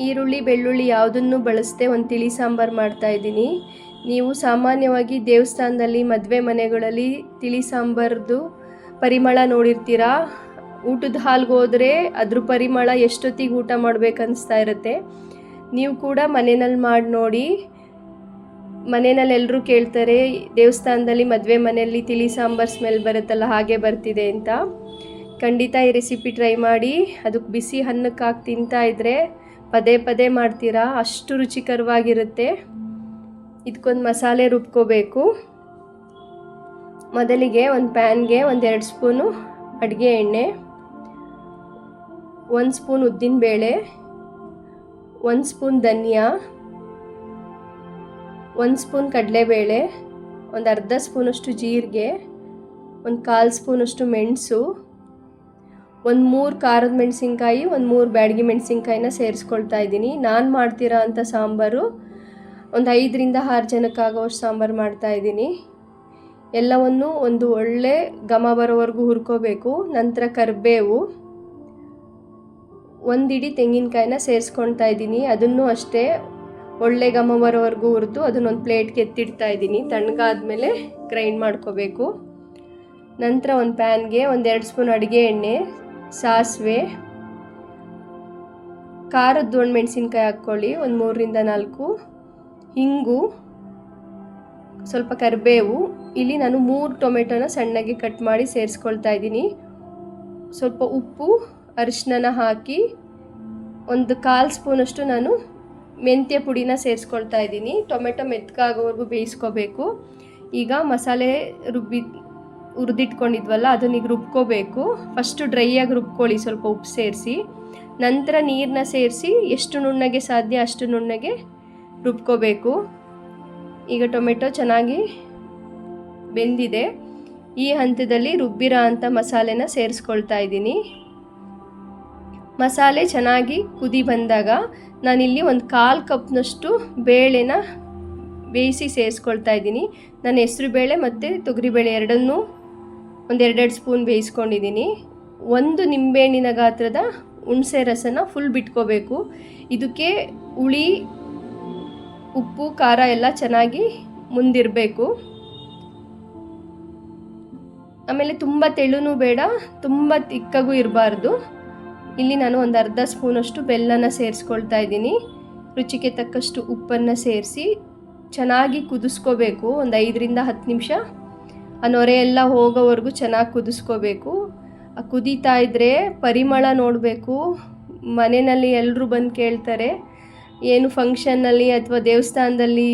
ಈರುಳ್ಳಿ, ಬೆಳ್ಳುಳ್ಳಿ ಯಾವುದನ್ನು ಬಳಸದೆ ಒಂದು ತಿಳಿ ಸಾಂಬಾರು ಮಾಡ್ತಾ ಇದ್ದೀನಿ. ನೀವು ಸಾಮಾನ್ಯವಾಗಿ ದೇವಸ್ಥಾನದಲ್ಲಿ, ಮದುವೆ ಮನೆಗಳಲ್ಲಿ ತಿಳಿ ಸಾಂಬಾರ್ದು ಪರಿಮಳ ನೋಡಿರ್ತೀರಾ? ಊಟದ ಹಾಲ್ಗೆ ಹೋದರೆ ಅದ್ರ ಪರಿಮಳ ಎಷ್ಟೊತ್ತಿಗೆ ಊಟ ಮಾಡಬೇಕನ್ನಿಸ್ತಾ ಇರುತ್ತೆ. ನೀವು ಕೂಡ ಮನೆಯಲ್ಲಿ ಮಾಡಿ ನೋಡಿ. ಮನೆಯಲ್ಲಿ ಎಲ್ಲರೂ ಕೇಳ್ತಾರೆ, ದೇವಸ್ಥಾನದಲ್ಲಿ ಮದುವೆ ಮನೆಯಲ್ಲಿ ತಿಳಿ ಸಾಂಬಾರು ಸ್ಮೆಲ್ ಬರುತ್ತಲ್ಲ, ಹಾಗೆ ಬರ್ತಿದೆ ಅಂತ. ಖಂಡಿತ ಈ ರೆಸಿಪಿ ಟ್ರೈ ಮಾಡಿ. ಅದಕ್ಕೆ ಬಿಸಿ ಅನ್ನಕ್ಕಾಗಿ ತಿಂತಾ ಇದ್ದರೆ ಪದೇ ಪದೇ ಮಾಡ್ತೀರಾ? ಅಷ್ಟು ರುಚಿಕರವಾಗಿರುತ್ತೆ. ಇದಕ್ಕೊಂದು ಮಸಾಲೆ ರುಬ್ಕೋಬೇಕು. ಮೊದಲಿಗೆ ಒಂದು ಪ್ಯಾನ್ಗೆ ಒಂದೆರಡು ಸ್ಪೂನು ಅಡುಗೆ ಎಣ್ಣೆ, ಒಂದು ಸ್ಪೂನ್ ಉದ್ದಿನಬೇಳೆ, ಒಂದು ಸ್ಪೂನ್ ಧನಿಯಾ, ಒಂದು ಸ್ಪೂನ್ ಕಡಲೆಬೇಳೆ, ಒಂದು ಅರ್ಧ ಸ್ಪೂನಷ್ಟು ಜೀರಿಗೆ, ಒಂದು ಕಾಲು ಸ್ಪೂನಷ್ಟು ಮೆಣಸು ಒಂದು ಮೂರು ಖಾರದ ಮೆಣಸಿನ್ಕಾಯಿ, ಒಂದು ಮೂರು ಬ್ಯಾಡಗಿ ಮೆಣಸಿನ್ಕಾಯಿನ ಸೇರಿಸ್ಕೊಳ್ತಾ ಇದ್ದೀನಿ. ನಾನು ಮಾಡ್ತೀರಾ ಅಂಥ ಸಾಂಬಾರು, ಒಂದು ಐದರಿಂದ ಆರು ಜನಕ್ಕಾಗೋಷ್ಟು ಸಾಂಬಾರು ಮಾಡ್ತಾ ಇದ್ದೀನಿ. ಎಲ್ಲವನ್ನು ಒಂದು ಒಳ್ಳೆ ಘಮ ಬರೋವರೆಗೂ ಹುರ್ಕೋಬೇಕು. ನಂತರ ಕರಿಬೇವು ಒಂದಿಡಿ ತೆಂಗಿನಕಾಯಿನ ಸೇರಿಸ್ಕೊಳ್ತಾ ಇದ್ದೀನಿ. ಅದನ್ನು ಅಷ್ಟೇ ಒಳ್ಳೆ ಘಮ ಬರೋವರೆಗೂ ಹುರಿದು ಅದನ್ನೊಂದು ಪ್ಲೇಟ್ಗೆ ಎತ್ತಿಡ್ತಾ ಇದ್ದೀನಿ. ತಣ್ಣಗಾದ್ಮೇಲೆ ಗ್ರೈಂಡ್ ಮಾಡ್ಕೋಬೇಕು. ನಂತರ ಒಂದು ಪ್ಯಾನ್ಗೆ ಒಂದೆರಡು ಸ್ಪೂನ್ ಅಡುಗೆ ಎಣ್ಣೆ ಸಾಸಿವೆ, ಖಾರದ ಒಣ ಮೆಣಸಿನ್ಕಾಯಿ ಹಾಕ್ಕೊಳ್ಳಿ, ಒಂದು ಮೂರರಿಂದ ನಾಲ್ಕು. ಹಿಂಗು, ಸ್ವಲ್ಪ ಕರಿಬೇವು. ಇಲ್ಲಿ ನಾನು ಮೂರು ಟೊಮೆಟೊನ ಸಣ್ಣಗೆ ಕಟ್ ಮಾಡಿ ಸೇರಿಸ್ಕೊಳ್ತಾ ಇದ್ದೀನಿ. ಸ್ವಲ್ಪ ಉಪ್ಪು ಅರಿಶಿನ ಹಾಕಿ ಒಂದು ಕಾಲು ಸ್ಪೂನಷ್ಟು ನಾನು ಮೆಂತ್ಯ ಪುಡಿನ ಸೇರಿಸ್ಕೊಳ್ತಾ ಇದ್ದೀನಿ. ಟೊಮೆಟೊ ಮೆತ್ಕಾಗೋವರೆಗೂ ಬೇಯಿಸ್ಕೋಬೇಕು. ಈಗ ಮಸಾಲೆ ರುಬ್ಬಿ ಹುರಿದಿಟ್ಕೊಂಡಿದ್ವಲ್ಲ, ಅದನ್ನ ಈಗ ರುಬ್ಕೋಬೇಕು. ಫಸ್ಟು ಡ್ರೈಯಾಗಿ ರುಬ್ಕೊಳ್ಳಿ, ಸ್ವಲ್ಪ ಉಪ್ಪು ಸೇರಿಸಿ. ನಂತರ ನೀರನ್ನ ಸೇರಿಸಿ ಎಷ್ಟು ನುಣ್ಣಗೆ ಸಾಧ್ಯ ಅಷ್ಟು ನುಣ್ಣಗೆ ರುಬ್ಕೋಬೇಕು. ಈಗ ಟೊಮೆಟೊ ಚೆನ್ನಾಗಿ ಬೆಂದಿದೆ. ಈ ಹಂತದಲ್ಲಿ ರುಬ್ಬಿರೋ ಅಂಥ ಮಸಾಲೆನ ಸೇರಿಸ್ಕೊಳ್ತಾ ಇದ್ದೀನಿ. ಮಸಾಲೆ ಚೆನ್ನಾಗಿ ಕುದಿ ಬಂದಾಗ ನಾನಿಲ್ಲಿ ಒಂದು ಕಾಲು ಕಪ್ನಷ್ಟು ಬೇಳೆನ ಬೇಯಿಸಿ ಸೇರಿಸ್ಕೊಳ್ತಾ ಇದ್ದೀನಿ. ನಾನು ಹೆಸ್ರು ಬೇಳೆ ಮತ್ತು ತೊಗರಿಬೇಳೆ ಎರಡನ್ನೂ ಒಂದು ಎರಡೆರಡು ಸ್ಪೂನ್ ಬೇಯಿಸ್ಕೊಂಡಿದ್ದೀನಿ. ಒಂದು ನಿಂಬೆಹಣ್ಣಿನ ಗಾತ್ರದ ಹುಣಸೆ ರಸನ ಫುಲ್ ಬಿಟ್ಕೋಬೇಕು. ಇದಕ್ಕೆ ಹುಳಿ, ಉಪ್ಪು, ಖಾರ ಎಲ್ಲ ಚೆನ್ನಾಗಿ ಮುಂದಿರಬೇಕು. ಆಮೇಲೆ ತುಂಬ ತೆಳುನೂ ಬೇಡ, ತುಂಬ ತಿಕ್ಕಗೂ ಇರಬಾರ್ದು. ಇಲ್ಲಿ ನಾನು ಒಂದು ಅರ್ಧ ಸ್ಪೂನಷ್ಟು ಬೆಲ್ಲನ ಸೇರಿಸ್ಕೊಳ್ತಾ ಇದ್ದೀನಿ. ರುಚಿಗೆ ತಕ್ಕಷ್ಟು ಉಪ್ಪನ್ನು ಸೇರಿಸಿ ಚೆನ್ನಾಗಿ ಕುದಿಸ್ಕೋಬೇಕು. ಒಂದು ಐದರಿಂದ ಹತ್ತು ನಿಮಿಷ ಆ ನೊರೆ ಎಲ್ಲ ಹೋಗೋವರೆಗೂ ಚೆನ್ನಾಗಿ ಕುದಿಸ್ಕೋಬೇಕು. ಕುದೀತಾ ಇದ್ದರೆ ಪರಿಮಳ ನೋಡಬೇಕು. ಮನೆಯಲ್ಲಿ ಎಲ್ಲರೂ ಬಂದು ಕೇಳ್ತಾರೆ, ಏನು ಫಂಕ್ಷನ್ನಲ್ಲಿ ಅಥವಾ ದೇವಸ್ಥಾನದಲ್ಲಿ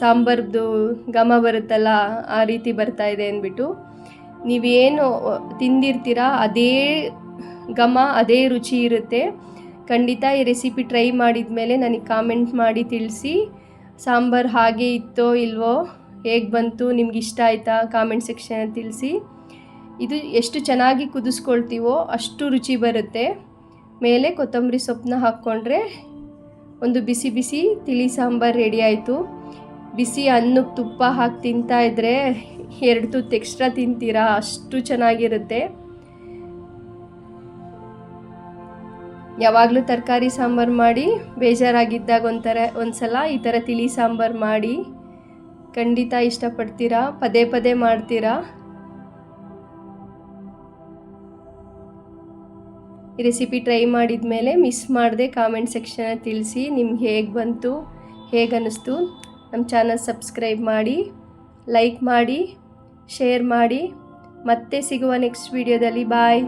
ಸಾಂಬಾರ್ದು ಘಮ ಬರುತ್ತಲ್ಲ, ಆ ರೀತಿ ಬರ್ತಾ ಇದೆ ಅಂದ್ಬಿಟ್ಟು, ನೀವೇನು ತಿಂದಿರ್ತೀರ, ಅದೇ ಘಮ, ಅದೇ ರುಚಿ ಇರುತ್ತೆ. ಖಂಡಿತ ಈ ರೆಸಿಪಿ ಟ್ರೈ ಮಾಡಿದ ಮೇಲೆ ನನಗೆ ಕಾಮೆಂಟ್ ಮಾಡಿ ತಿಳಿಸಿ, ಸಾಂಬಾರು ಹಾಗೆ ಇತ್ತೋ ಇಲ್ವೋ ಹೇಗೆ ಬಂತು, ನಿಮ್ಗೆ ಇಷ್ಟ ಆಯಿತಾ? ಕಾಮೆಂಟ್ ಸೆಕ್ಷನಲ್ಲಿ ತಿಳಿಸಿ. ಇದು ಎಷ್ಟು ಚೆನ್ನಾಗಿ ಕುದಿಸ್ಕೊಳ್ತೀವೋ ಅಷ್ಟು ರುಚಿ ಬರುತ್ತೆ. ಮೇಲೆ ಕೊತ್ತಂಬರಿ ಸೊಪ್ಪನ್ನ ಹಾಕ್ಕೊಂಡ್ರೆ ಒಂದು ಬಿಸಿ ಬಿಸಿ ತಿಳಿ ಸಾಂಬಾರು ರೆಡಿ ಆಯಿತು. ಬಿಸಿ ಅನ್ನಕ್ಕೆ ತುಪ್ಪ ಹಾಕಿ ತಿಂತಾ ಇದ್ದರೆ ಎರಡು ತುತ್ತು ಎಕ್ಸ್ಟ್ರಾ ತಿಂತೀರಾ? ಅಷ್ಟು ಚೆನ್ನಾಗಿರುತ್ತೆ. ಯಾವಾಗಲೂ ತರಕಾರಿ ಸಾಂಬಾರು ಮಾಡಿ, ಬೇಜಾರಾಗಿದ್ದಾಗ ಒಂಥರ ಒಂದು ಸಲ ಈ ಥರ ತಿಳಿ ಸಾಂಬಾರು ಮಾಡಿ. ಖಂಡಿತ ಇಷ್ಟಪಡ್ತೀರಾ? ಪದೇ ಪದೇ ಮಾಡ್ತೀರಾ? ಈ ರೆಸಿಪಿ ಟ್ರೈ ಮಾಡಿದ ಮೇಲೆ ಮಿಸ್ ಮಾಡದೆ ಕಾಮೆಂಟ್ ಸೆಕ್ಷನ್ ತಿಳಿಸಿ ನಿಮ್ಗೆ ಹೇಗೆ ಬಂತು, ಹೇಗೆ ಅನ್ನಿಸ್ತು ನಮ್ಮ ಚಾನಲ್ ಸಬ್ಸ್ಕ್ರೈಬ್ ಮಾಡಿ ಲೈಕ್ ಮಾಡಿ ಶೇರ್ ಮಾಡಿ. ಮತ್ತೆ ಸಿಗುವ ನೆಕ್ಸ್ಟ್ ವಿಡಿಯೋದಲ್ಲಿ ಬಾಯ್